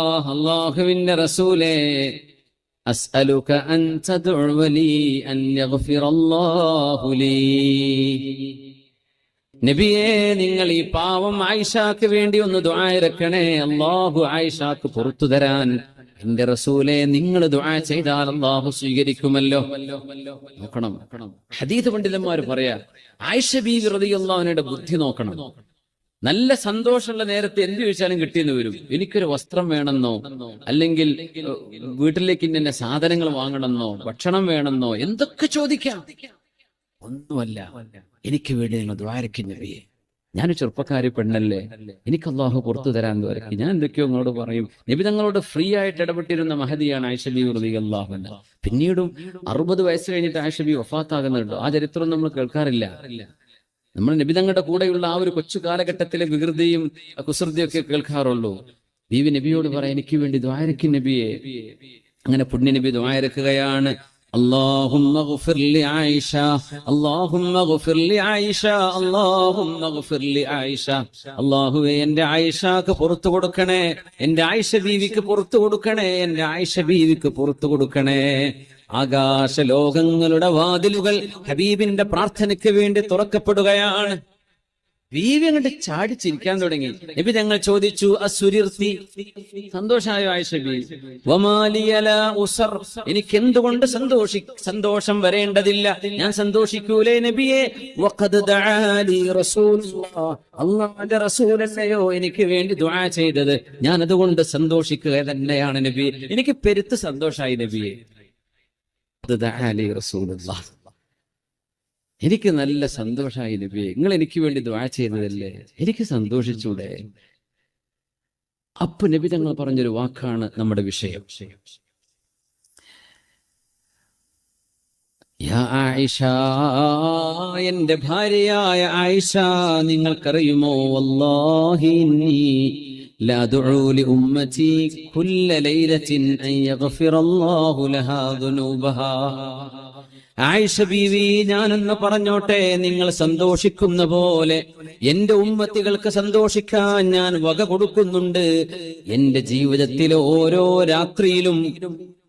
അള്ളാഹുവിന്റെ റസൂലേ അൻ തദ്ഉ ലി അൻ യഗ്ഫിറ അല്ലാഹു ലീ. നബിയെ നിങ്ങൾ ഈ പാവം ആയിഷാക്ക് വേണ്ടി ഒന്ന് ദുആയിരക്കണേ അള്ളാഹു ആയിഷാക്ക് പുറത്തു തരാൻ എന്റെ റസൂലെ നിങ്ങൾ ദുആ ചെയ്താൽ അള്ളാഹു സ്വീകരിക്കുമല്ലോ. നോക്കണം. ഹദീത് പണ്ഡിതന്മാർ പറയാ ആയിഷ ബീവി റളിയല്ലാഹുവിന്റെ ബുദ്ധി നോക്കണം. നല്ല സന്തോഷമുള്ള നേരത്തെ എന്ത് ചോദിച്ചാലും കിട്ടിയെന്ന് വരും. എനിക്കൊരു വസ്ത്രം വേണമെന്നോ അല്ലെങ്കിൽ വീട്ടിലേക്ക് ഇന്ന സാധനങ്ങൾ വാങ്ങണമെന്നോ ഭക്ഷണം വേണമെന്നോ എന്തൊക്കെ ചോദിക്കാം. ഒന്നുമല്ല. എനിക്ക് വേണ്ടി നിങ്ങൾ ദ്വാരക്കും നബിയെ. ഞാൻ ചെറുപ്പക്കാരി പെണ്ണല്ലേ. എനിക്ക് അള്ളാഹു പുറത്തു തരാൻ ദ്വാരക്കി. ഞാൻ എന്തൊക്കെയോ നിങ്ങളോട് പറയും. നബി തങ്ങളോട് ഫ്രീ ആയിട്ട് ഇടപെട്ടിരുന്ന മഹതിയാണ് ആയിഷബി റബി അള്ളാഹു പിന്നീടും അറുപത് വയസ്സ് കഴിഞ്ഞിട്ട് ആയിഷബി വഫാത്താകുന്നുണ്ടോ. ആ ചരിത്രം നമ്മൾ കേൾക്കാറില്ല. നമ്മൾ നബി തങ്ങളുടെ കൂടെയുള്ള ആ ഒരു കൊച്ചു കാലഘട്ടത്തിലെ വികൃതിയും കുസൃതിയും ഒക്കെ കേൾക്കാറുള്ളൂ ബീവി നബിയോട് പറയാം എനിക്ക് വേണ്ടി ദ്വാരക്കും നബിയെ അങ്ങനെ പുണ്യ നബി ദ്വാരക്കുകയാണ് اللهم اغفر لعائشة اللهم اغفر لعائشة اللهم اغفر لعائشة അള്ളാഹുവെ എന്റെ ആയിഷാക്ക് പുറത്തു കൊടുക്കണേ എന്റെ ആയിഷ ബീവിക്ക് പുറത്തു കൊടുക്കണേ എന്റെ ആയിഷ ബീവിക്ക് പുറത്തു കൊടുക്കണേ ആകാശ ലോകങ്ങളുടെ വാതിലുകൾ ഹബീബിന്റെ പ്രാർത്ഥനയ്ക്ക് വേണ്ടി തുറക്കപ്പെടുകയാണ്. ബീവി ചാടിച്ചിരിക്കാൻ തുടങ്ങി. നബി ഞങ്ങൾ ചോദിച്ചു അസുരിർത്തി? സന്തോഷമായോ ഉസർ. എനിക്ക് എന്തുകൊണ്ട് സന്തോഷി സന്തോഷം വരേണ്ടതില്ല? ഞാൻ സന്തോഷിക്കൂലേ നബിയെ? അല്ലാഹുവിന്റെ റസൂലല്ലയോ എനിക്ക് വേണ്ടി ദുആ ചെയ്തത്? ഞാൻ അതുകൊണ്ട് സന്തോഷിക്കുക തന്നെയാണ് നബി എനിക്ക് പെരുത്ത് സന്തോഷായി നബിയെ. എനിക്ക് നല്ല സന്തോഷമായി നബിയെ നിങ്ങൾ എനിക്ക് വേണ്ടി ദ്വാ ചെയ്യുന്നതല്ലേ എനിക്ക് സന്തോഷിച്ചൂടെ? അപ്പൊ നബി തങ്ങൾ പറഞ്ഞൊരു വാക്കാണ് നമ്മുടെ വിഷയം. എന്റെ ഭാര്യയായ ആയിഷ നിങ്ങൾക്കറിയുമോ? വല്ലാഹി ഇന്നി لا أدعو لأمتي كل ليلة أن يغفر الله لها ذنوبها ആയിഷ ബീവി ഞാനെന്ന് പറഞ്ഞോട്ടെ നിങ്ങൾ സന്തോഷിക്കുന്ന പോലെ എന്റെ ഉമ്മത്തികൾക്ക് സന്തോഷിക്കാൻ ഞാൻ വക കൊടുക്കുന്നുണ്ട് എന്റെ ജീവിതത്തിലെ ഓരോ രാത്രിയിലും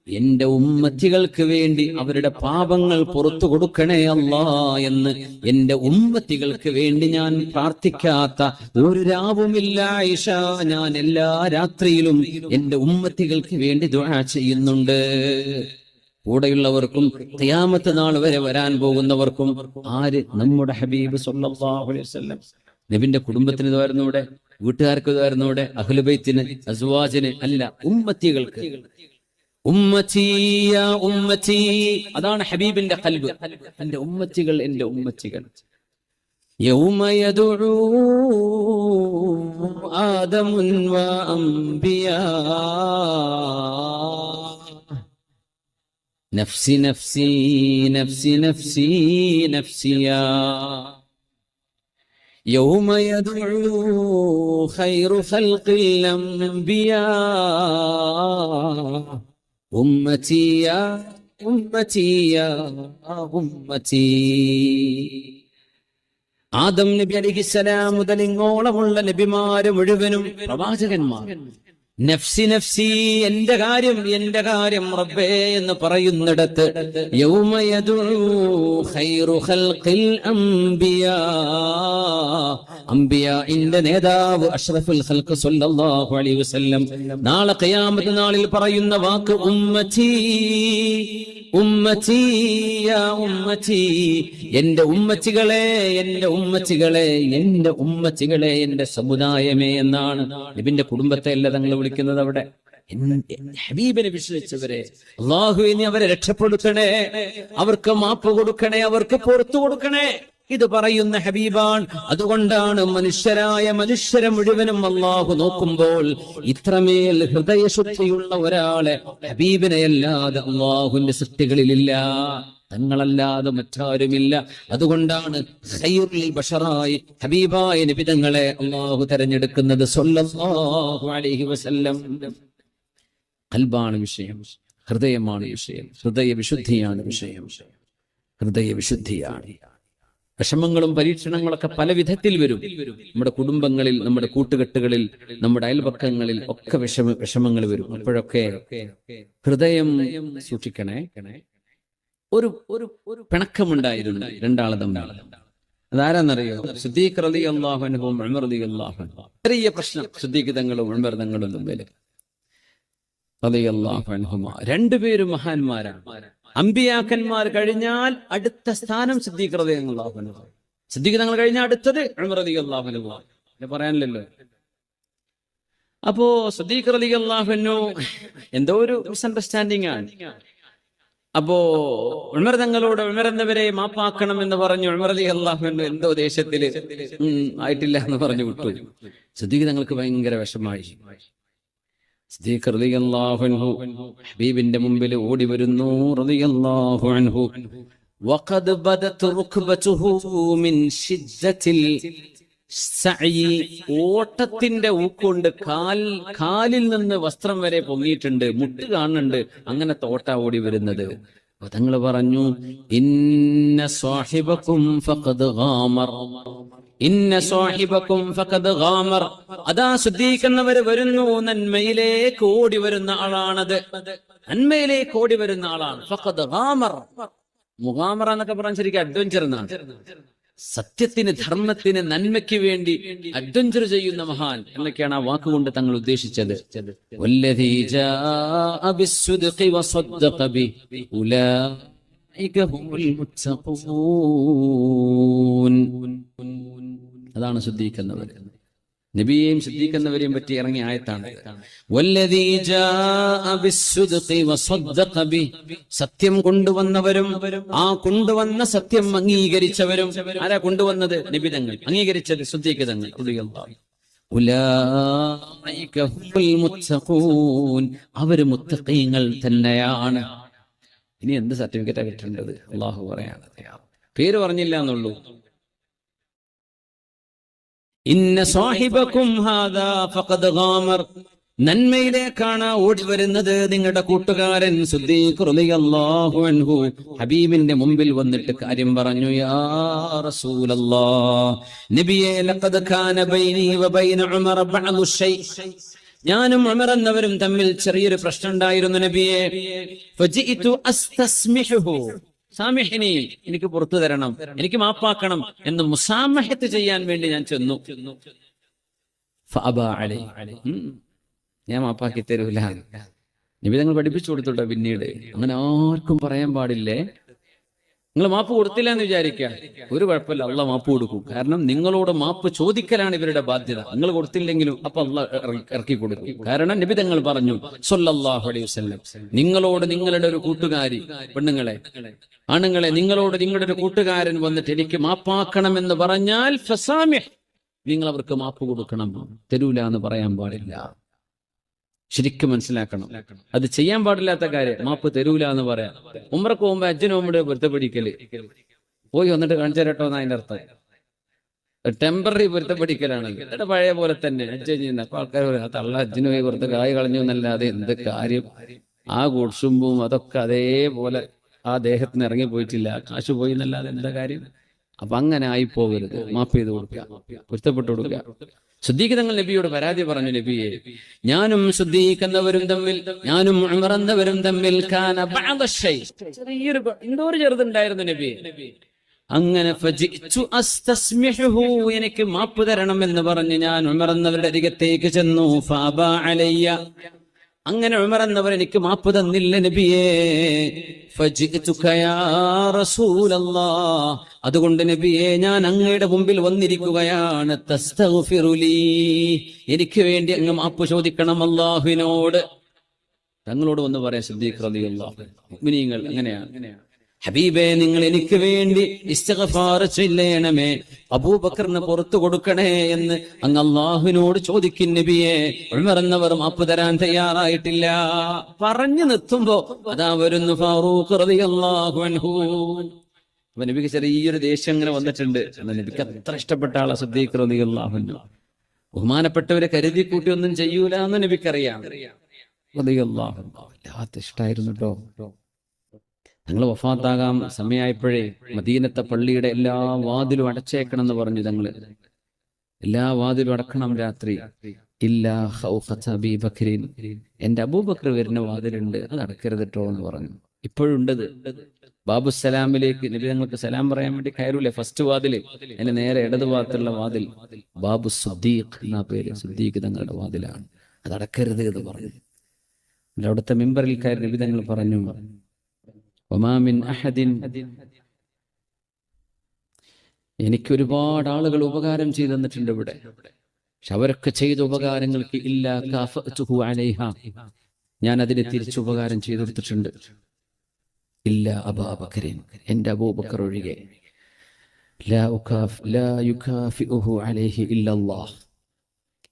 എന്റെ ഉമ്മത്തികൾക്ക് വേണ്ടി അവരുടെ പാപങ്ങൾ പുറത്തു കൊടുക്കണേ അല്ല എന്ന് എന്റെ ഉമ്മത്തികൾക്ക് വേണ്ടി ഞാൻ പ്രാർത്ഥിക്കാത്ത ഒരു രാവുമില്ല ഐഷ ഞാൻ എല്ലാ രാത്രിയിലും എന്റെ ഉമ്മത്തികൾക്ക് വേണ്ടി ദുആ ചെയ്യുന്നുണ്ട്. കൂടെയുള്ളവർക്കും തിയാമത്ത് നാൾ വരെ വരാൻ പോകുന്നവർക്കും ആര്? നമ്മുടെ ഹബീബ് അലൈഹി വസല്ലം. നബിന്റെ കുടുംബത്തിന് ഇതായിരുന്നു ഇവിടെ വീട്ടുകാർക്ക് ഇതായിരുന്നു ഇവിടെ അഹ്ലുബൈത്തിന് അസുവാജിന് അല്ല ഉമ്മത്തികൾക്ക്. ഉമ്മത്തി യാ ഉമ്മത്തി അതാണ് ഹബീബിന്റെ കൽബ് എന്റെ ഉമ്മത്തികൾ എന്റെ ഉമ്മത്തികൾ يوم يدعو آدم وأنبياء نفسي نفسي نفسي نفسي نفسي يا يوم يدعو خير خلق الأنبياء ഉമ്മച്ചി ഉമ്മച്ചി. ആദം നബി അലിഹിസലാം മുതൽ ഇങ്ങോളമുള്ള നബിമാര് മുഴുവനും പ്രവാചകന്മാർ. നഫ്സി നഫ്സി എന്റെ കാര്യം എന്റെ കാര്യം റബ്ബേ എന്ന് പറയുന്നിടത്ത് യൗമ യദഉ ഖൈറു ഖൽഖിൽ അംബിയാ. അംബിയാഇന്റെ നേതാവ് അഷ്റഫുൽ ഖൽഖ് സല്ലല്ലാഹു അലൈഹി വസല്ലം. നാളെ ഖിയാമത്ത് നാളിൽ പറയുന്ന വാക്ക് ഉമ്മത്തി ഉമ്മത്തി യാ ഉമ്മത്തി എന്റെ ഉമ്മച്ചികളെ എന്റെ ഉമ്മച്ചികളെ എന്റെ ഉമ്മച്ചികളെ എന്റെ സമുദായമേ എന്നാണ് നബിന്റെ കുടുംബത്തെ അല്ല തങ്ങൾ വിളിക്കുന്നത് അവിടെ. ഹബീബിനെ വിശ്വസിച്ചവരെ അള്ളാഹു ഇനി അവരെ രക്ഷപ്പെടുത്തണേ അവർക്ക് മാപ്പ് കൊടുക്കണേ അവർക്ക് പുറത്തു കൊടുക്കണേ. ഇത് പറയുന്ന ഹബീബാൻ അതുകൊണ്ടാണ് മനുഷ്യരായ മനുഷ്യരെ മുഴുവനും അള്ളാഹു നോക്കുമ്പോൾ ഇത്രമേൽ ഹൃദയശുദ്ധിയുള്ള ഒരാളെ ഹബീബിനെയല്ലാതെ അള്ളാഹുവിന്റെ സൃഷ്ടികളിലില്ല തങ്ങളല്ലാതെ മറ്റാരുമില്ല. അതുകൊണ്ടാണ് ബഷറായി ഹബീബായ നിബിതങ്ങളെ അള്ളാഹു തെരഞ്ഞെടുക്കുന്നത് അലൈഹി വസല്ലം. കൽബാണ് വിഷയം ഹൃദയമാണ് വിഷയം ഹൃദയ വിശുദ്ധിയാണ് വിഷയം ഹൃദയ വിശുദ്ധിയാണ് വിഷമങ്ങളും പരീക്ഷണങ്ങളൊക്കെ പല വിധത്തിൽ വരും. നമ്മുടെ കുടുംബങ്ങളിൽ നമ്മുടെ കൂട്ടുകെട്ടുകളിൽ നമ്മുടെ അയൽപക്കങ്ങളിൽ ഒക്കെ വിഷമ വിഷമങ്ങൾ വരും. അപ്പോഴൊക്കെ ഹൃദയം സൂക്ഷിക്കണേ. ഒരു ഒരു ഒരു പിണക്കമുണ്ടായിരുന്നു രണ്ടാളെ തമ്മിൽ. അതാരാന്നറിയോ? സുദ്ദീഖ് റലി അള്ളാഹുനും ഉമർ റലി അള്ളാഹു ചെറിയ പ്രശ്നം സുദ്ദീഖ് തങ്ങളും ഉമർ തങ്ങളും തമ്മിൽ റലി അള്ളാഹുനുഹുമാ രണ്ടുപേരും മഹാന്മാരാണ്. അമ്പിയാക്കന്മാർ കഴിഞ്ഞാൽ അടുത്ത സ്ഥാനം സിദ്ദീഖ് റലി അള്ളാഹുനു സിദ്ദീഖ് കഴിഞ്ഞാൽ അടുത്തത് റലി അള്ളാഹുനു പറയാനില്ലല്ലോ. അപ്പോ സദീഖ് അള്ളാഹുനു എന്തോ ഒരു മിസ്അണ്ടർസ്റ്റാൻഡിങ് ആണ്. അപ്പോ ഉമർ തങ്ങളോട് ഉമർ എന്നവരെ മാപ്പാക്കണം എന്ന് പറഞ്ഞു ഉമർ അലി അള്ളാഹുനു എന്തോ ദേശത്തിൽ ആയിട്ടില്ല എന്ന് പറഞ്ഞു വിട്ടു. സദീഖ് തങ്ങൾക്ക് ഭയങ്കര വിഷമായി ഹബീബിന്റെ മുമ്പിൽ ഓടി വരുന്നു ഓട്ടത്തിന്റെ ഊക്കൊണ്ട് കാൽ കാലിൽ നിന്ന് വസ്ത്രം വരെ പൊങ്ങിയിട്ടുണ്ട് മുട്ട് കാണുന്നുണ്ട് അങ്ങനെ തോട്ട ഓടി വരുന്നത് തങ്ങൾ പറഞ്ഞു ഇന്ന സ്വാഹിബക്കും ഇന്ന സ്വാഹിബക്കും ഫഖദ് ഗാമർ അതാ ശുദ്ധീകരിക്കുന്നവര് വരുന്നു നന്മയിലേക്ക് ഓടി വരുന്ന ആളാണത്. നന്മയിലേക്ക് ഓടി വരുന്ന ആളാണ് ഫഖദ് ഗാമർ മുഖാമറ എന്നൊക്കെ പറഞ്ഞാൽ ശരിക്കും അഡ്വഞ്ചർ എന്നാണ്. സത്യത്തിന് ധർമ്മത്തിന് നന്മയ്ക്ക് വേണ്ടി അഡ്വഞ്ചർ ചെയ്യുന്ന മഹാൻ എന്നൊക്കെയാണ് ആ വാക്കുകൊണ്ട് തങ്ങൾ ഉദ്ദേശിച്ചത്. ഉലൈക അതാണ് ശുദ്ധീകരിക്കുന്നവർ നബിയെയും ശുദ്ധീകരിക്കുന്നവരെയും പറ്റി ഇറങ്ങിയ ആയത്താണ് സത്യം കൊണ്ടുവന്നവരും ആ കൊണ്ടുവന്ന സത്യം അംഗീകരിച്ചവരും ആരാ കൊണ്ടുവന്നത്? നിബിതങ്ങൾ അംഗീകരിച്ചത് ശുദ്ധീകൃതങ്ങൾ അവർ മുത്തഖീങ്ങൾ തന്നെയാണ്. ഇനി എന്ത് സർട്ടിഫിക്കറ്റാ കിട്ടേണ്ടത്? അള്ളാഹു പറയാണ് പേര് പറഞ്ഞില്ല എന്നുള്ളൂ. ഇന്ന സാഹിബക്കും നന്മയിലേക്കാണ് ഓടി വരുന്നത് നിങ്ങളുടെ കൂട്ടുകാരൻ റളിയല്ലാഹു അൻഹു. ഹബീബിന്റെ മുമ്പിൽ വന്നിട്ട് കാര്യം പറഞ്ഞു യാ റസൂലല്ലാ നബിയെ ലഖദ് കാന ബൈനി വബൈന ഉമർ ബഅദു ഷൈ ഞാനും ഉമർ എന്നവരും തമ്മിൽ ചെറിയൊരു പ്രശ്നം ഉണ്ടായിരുന്നു നബിയെ. ഫജിഇതു അസ്തസ്മിഹുഹു. സാമിഹിനി എനിക്ക് പുറത്തു തരണം എനിക്ക് മാപ്പാക്കണം എന്ന് മുസാമഹത്ത് ചെയ്യാൻ വേണ്ടി ഞാൻ ചെന്നു. ഞാൻ മാപ്പാക്കി തരൂല. നിബിതങ്ങൾ പഠിപ്പിച്ചു കൊടുത്തോട്ടോ പിന്നീട്. അങ്ങനെ ആർക്കും പറയാൻ പാടില്ലേ? നിങ്ങൾ മാപ്പ് കൊടുത്തില്ല എന്ന് വിചാരിക്കുക. ഒരു കുഴപ്പമില്ല അള്ള മാപ്പ് കൊടുക്കും. കാരണം നിങ്ങളോട് മാപ്പ് ചോദിക്കലാണ് ഇവരുടെ ബാധ്യത. നിങ്ങൾ കൊടുത്തില്ലെങ്കിലും അപ്പൊ അള്ള ഇറക്കി കൊടുക്കും. കാരണം നിബിതങ്ങൾ പറഞ്ഞു സല്ലല്ലാഹു അലൈഹി നിങ്ങളോട് നിങ്ങളുടെ ഒരു കൂട്ടുകാരി പെണ്ണുങ്ങളെ ആണുങ്ങളെ നിങ്ങളോട് നിങ്ങളുടെ ഒരു കൂട്ടുകാരൻ വന്നിട്ട് എനിക്ക് മാപ്പാക്കണം എന്ന് പറഞ്ഞാൽ നിങ്ങൾ അവർക്ക് മാപ്പ് കൊടുക്കണം. തരൂല എന്ന് പറയാൻ പാടില്ല. ശരിക്കും മനസ്സിലാക്കണം. അത് ചെയ്യാൻ പാടില്ലാത്ത കാര്യം. മാപ്പ് തരൂല എന്ന് പറയാം. ഉമ്രക്ക് പോകുമ്പോ അച്ഛനും ഉമ്മയുടെ പൊരുത്തപ്പെടിക്കൽ. പോയി വന്നിട്ട് കാണിച്ചു തരട്ടോ എന്ന് അതിന്റെ അർത്ഥം. ടെമ്പററി പൊരുത്തപ്പെടിക്കലാണ് എന്നിട്ട് പഴയ പോലെ തന്നെ അച്ഛൻ ചെയ്യുന്ന ആൾക്കാർ തള്ള അച്ഛനും പോയി പുറത്ത് കായ് കളഞ്ഞു എന്നല്ലാതെ എന്ത് കാര്യം? ആ ഗുഡ്സുമ്പും അതൊക്കെ അതേപോലെ ആ ദേഹത്തിന് ഇറങ്ങി പോയിട്ടില്ല കാശ് പോയി എന്നല്ലാതെ എന്താ കാര്യം? അപ്പൊ അങ്ങനെ ആയി പോകരുത് മാപ്പ് ചെയ്ത് കൊടുക്കുക. പൊരുത്തപ്പെട്ടു കൊടുക്കുക. ശുദ്ധീകതങ്ങൾ നബിയോട് പരാതി പറഞ്ഞു നബിയെ ഞാനും ശുദ്ധീകരിക്കുന്നവരും തമ്മിൽ ഞാനും ഉമറന്നവരും തമ്മിൽ കാന ബഅദ ശൈ. ചെറിയൊരു എന്തോ ഒരു ചെറുതുണ്ടായിരുന്നു നബി അങ്ങനെ എനിക്ക് മാപ്പ് തരണം എന്ന് പറഞ്ഞ് ഞാൻ ഉമറന്നവരുടെ അരികത്തേക്ക് ചെന്നു. ഫാബ അലയ്യ. അങ്ങനെ ഉമർ എന്നവർ എനിക്ക് മാപ്പ് തന്നില്ല നബിയേ. അതുകൊണ്ട് നബിയെ ഞാൻ അങ്ങയുടെ മുമ്പിൽ വന്നിരിക്കുകയാണ്. എനിക്ക് വേണ്ടി അങ്ങ് മാപ്പ് ചോദിക്കണം അള്ളാഹുവിനോട് തങ്ങളോട് വന്ന് പറയാം സിദ്ദീഖ് മുഅ്മിനീങ്ങൾ അങ്ങനെയാണ് ഹബീബെ നിങ്ങൾ എനിക്ക് വേണ്ടി ഇസ്തിഗ്ഫാർ ചെയ്യണമേ അബൂബക്കറിന് പുറത്തു കൊടുക്കണേ എന്ന് അങ്ങ് അള്ളാഹുവിനോട് ചോദിക്കും നബിയെ. ഉമർ എന്നവർ മാപ്പ് തരാൻ തയ്യാറായിട്ടില്ല. പറഞ്ഞു നിർത്തുമ്പോ അതാ വരുന്നു ഫാറൂഖ് അൻഹു. അപ്പൊ നബിക്ക് ചെറിയൊരു ദേഷ്യം ഇങ്ങനെ വന്നിട്ടുണ്ട്. നബിക്ക് അത്ര ഇഷ്ടപ്പെട്ട ആളെ സിദ്ദീഖ് റളിയല്ലാഹു ബഹുമാനപ്പെട്ടവരെ കരുതി കൂട്ടി ഒന്നും ചെയ്യൂല എന്ന് നബിക്കറിയാം. റളിയല്ലാഹു അൻഹു. വല്ലാത്ത ഇഷ്ടായിരുന്നു കേട്ടോ ഞങ്ങൾ വഫാത്താകാം. സമയമായപ്പോഴേ മദീനത്തെ പള്ളിയുടെ എല്ലാ വാതിലും അടച്ചേക്കണം എന്ന് പറഞ്ഞു ഞങ്ങൾ. എല്ലാ വാതിലും അടക്കണം രാത്രി. ഇല്ലാ എന്റെ അബൂബക്കർ വരുന്ന വാതിലുണ്ട്. അത് അടക്കരുത് കേട്ടോ എന്ന് പറഞ്ഞു. ഇപ്പോഴുണ്ടത്. ബാബു സലാമിലേക്ക് നബി ഞങ്ങൾക്ക് സലാം പറയാൻ വേണ്ടി കയറൂലേ? ഫസ്റ്റ് വാതിൽ അതിന് നേരെ ഇടത് ഭാഗത്തുള്ള വാതിൽ. ബാബു സുദ്ദീഖ് എന്ന പേര് സുദ്ദീഖ് തങ്ങളുടെ വാതിലാണ്. അത് അടക്കരുത് എന്ന് പറഞ്ഞു. അവിടുത്തെ മെമ്പറിൽ കയറി നബി തങ്ങൾ പറഞ്ഞു. ഒമാമിൻ അഹദിൻ എനിക്ക് ഒരുപാട് ആളുകൾ ഉപകാരം ചെയ്തു തന്നിട്ടുണ്ട് ഇവിടെ. പക്ഷെ അവരൊക്കെ ചെയ്ത ഉപകാരങ്ങൾക്ക് ഇല്ല ഞാൻ അതിനെ തിരിച്ചു ഉപകാരം ചെയ്തു കൊടുത്തിട്ടുണ്ട്. ഇല്ല അബാബക്കരീൻ എന്റെ അബൂബക്കർ ഒഴികെ.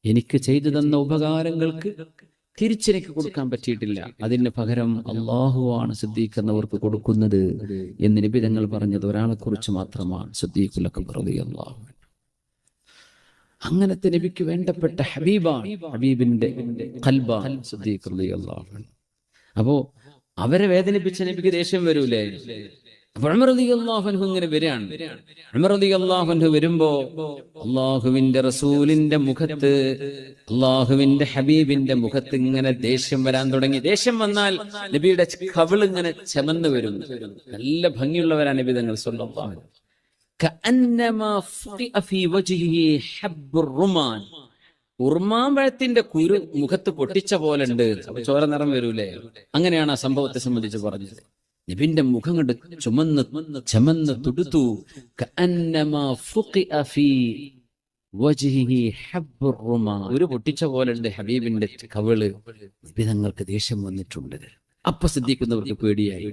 എനിക്ക് ചെയ്തു തന്ന ഉപകാരങ്ങൾക്ക് തിരിച്ചെനിക്ക് കൊടുക്കാൻ പറ്റിയിട്ടില്ല. അതിന് പകരം അള്ളാഹുവാണ് സിദ്ദീഖ് എന്നവർക്ക് കൊടുക്കുന്നത് എന്ന് നിബിധങ്ങൾ പറഞ്ഞത് ഒരാളെ കുറിച്ച് മാത്രമാണ് സിദ്ദീഖുലൊക്കെ അള്ളാഹു അങ്ങനത്തെ നബിക്ക് വേണ്ടപ്പെട്ട ഹബീബാണ് ഹബീബിന്റെ സിദ്ദീഖ്. അപ്പോ അവരെ വേദനിപ്പിച്ച നബിക്ക് ദേഷ്യം വരൂലേ? അപ്പൊ റളിയല്ലാഹു അൻഹു ഇങ്ങനെ വരികയാണ്. റളിയല്ലാഹു അൻഹു വരുമ്പോ അള്ളാഹുവിന്റെ റസൂലിന്റെ മുഖത്ത് അള്ളാഹുവിന്റെ ഹബീബിന്റെ മുഖത്ത് ഇങ്ങനെ ദേഷ്യം വരാൻ തുടങ്ങി. ദേഷ്യം വന്നാൽ നബിയുടെ കവിൾ ഇങ്ങനെ ചെമന്ന് വരും. നല്ല ഭംഗിയുള്ളവരാണ് നബി തങ്ങൾ ഹബ്ബുർ റുമാൻ. ഉർമാമ്പഴത്തിന്റെ കുരു മുഖത്ത് പൊട്ടിച്ച പോലെ ഉണ്ട്. ചോര നിറം വരൂലേ? അങ്ങനെയാണ് ആ സംഭവത്തെ സംബന്ധിച്ച് പറഞ്ഞത്. നബിന്റെ മുഖം കണ്ട് ചുമന്ന് ചമന്ന് തുടുത്തു. ഒരു പൊട്ടിച്ച പോലെ ഉണ്ട് ഹബീബിന്റെ കവൾ. നബിതങ്ങൾക്ക് ദേഷ്യം വന്നിട്ടുണ്ട്. അപ്പൊ ശ്രദ്ധിക്കുന്നവർക്ക് പേടിയായി.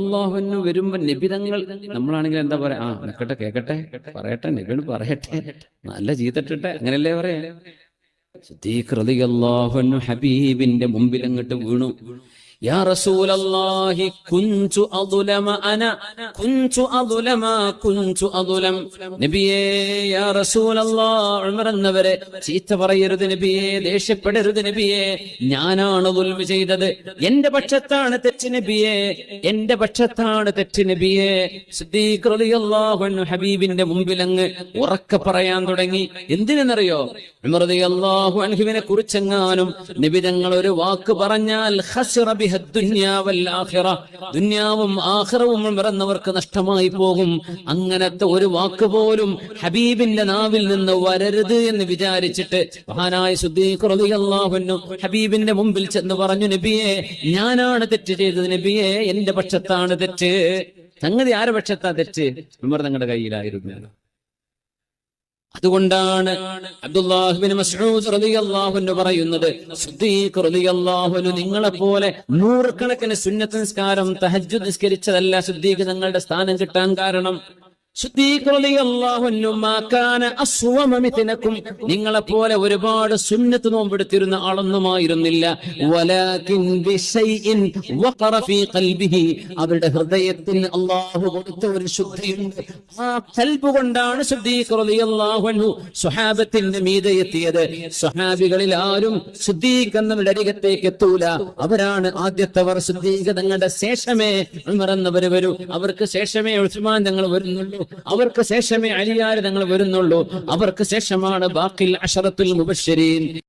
അള്ളാഹുവിന് വരുമ്പോ നിബിതങ്ങൾ നമ്മളാണെങ്കിൽ എന്താ പറയാ ആ നിക്കട്ടെ കേക്കട്ടെ പറയട്ടെ നബിയോട് പറയട്ടെ. നല്ല ചീത്തട്ടെ അങ്ങനല്ലേ പറയാ? ഹബീബിന്റെ മുമ്പിൽ അങ്ങോട്ട് വീണു. യാ റസൂലല്ലാഹി കുൻതു അദ്ലമ അന കുൻതു അദ്ലമ കുൻതു അദ്ലം. നബിയേ യാ റസൂലല്ലാഹ് ഉമർ എന്നവരെ ചീത്ത പറയരുത് നബിയേ ദേഷ്യപ്പെടരുത് ഞാനാണ് ദുൽമ ചെയ്തത്. എന്റെ പക്ഷത്താണ് തെറ്റ് നബിയേ എന്റെ പക്ഷത്താണ് തെറ്റ് നബിയേ. സിദ്ദീഖ് റളിയല്ലാഹു അൻഹു ഹബീബിന്റെ മുമ്പിൽ അങ്ങ് ഉറക്കെ പറയാൻ തുടങ്ങി. എന്തിനെന്നറിയോ? ഉമർ റളിയല്ലാഹു അൻഹുവിനെ കുറിച്ചെങ്ങാനും നബി തങ്ങൾ ഒരു വാക്ക് പറഞ്ഞാൽ ഖസ്റ ദുനിയാവും ആഖിറവും മറന്നവർക്ക് നഷ്ടമായി പോകും. അങ്ങനത്തെ ഒരു വാക്ക് പോലും ഹബീബിന്റെ നാവിൽ നിന്ന് വരരുത് എന്ന് വിചാരിച്ചിട്ട് മഹാനായ സുദ്ദീഖ് റളിയല്ലാഹു അൻഹു ഹബീബിന്റെ മുമ്പിൽ ചെന്ന് പറഞ്ഞു നബിയെ ഞാനാണ് തെറ്റ് ചെയ്തത്. നബിയെ എന്റെ പക്ഷത്താണ് തെറ്റ്. സംഗതി ആരുടെ പക്ഷത്താ തെറ്റ്? ഉമർ തങ്ങളുടെ കയ്യിലായിരുന്നു. അതുകൊണ്ടാണ് അബ്ദുല്ലാഹിബിൻ മസ്ഊദ് റളിയല്ലാഹു പറയുന്നത് റളിയല്ലാഹു അൻഹു നിങ്ങളെ പോലെ നൂറുകണക്കിന് സുന്നത്ത് നിസ്കാരം തഹജ്ജുദ് നിസ്കരിച്ചതല്ല സിദ്ദീഖ് തങ്ങളുടെ സ്ഥാനം കിട്ടാൻ കാരണം. നിങ്ങളെ പോലെ ഒരുപാട് സുന്നത്ത് നോമ്പെടുത്തിരുന്ന ആളൊന്നുമായിരുന്നില്ല. അവരുടെ ഹൃദയത്തിൽ അള്ളാഹു കൊടുത്ത ഒരു ശുദ്ധിയുണ്ട്. ആ കൽബ് കൊണ്ടാണ് സ്വഹാബത്തിന്റെ മീതെ എത്തിയത്. സ്വഹാബികളിൽ ആരും സിദ്ദീഖ് എന്നവരുടെ അരികത്തേക്ക് എത്തൂല. അവരാണ് ആദ്യത്തെ സിദ്ദീഖ് തങ്ങളുടെ ശേഷമേ ഉമർ എന്നവർ വരൂ. അവർക്ക് ശേഷമേ ഉസ്മാൻ തങ്ങൾ വരുന്നുള്ളൂ. അവർക്ക് ശേഷമേ അലിയാർ തങ്ങൾ വരുന്നുള്ളൂ. അവർക്ക് ശേഷമാണ് ബാക്കിൽ അഷറത്തുൽ മുബശ്ശരീൻ.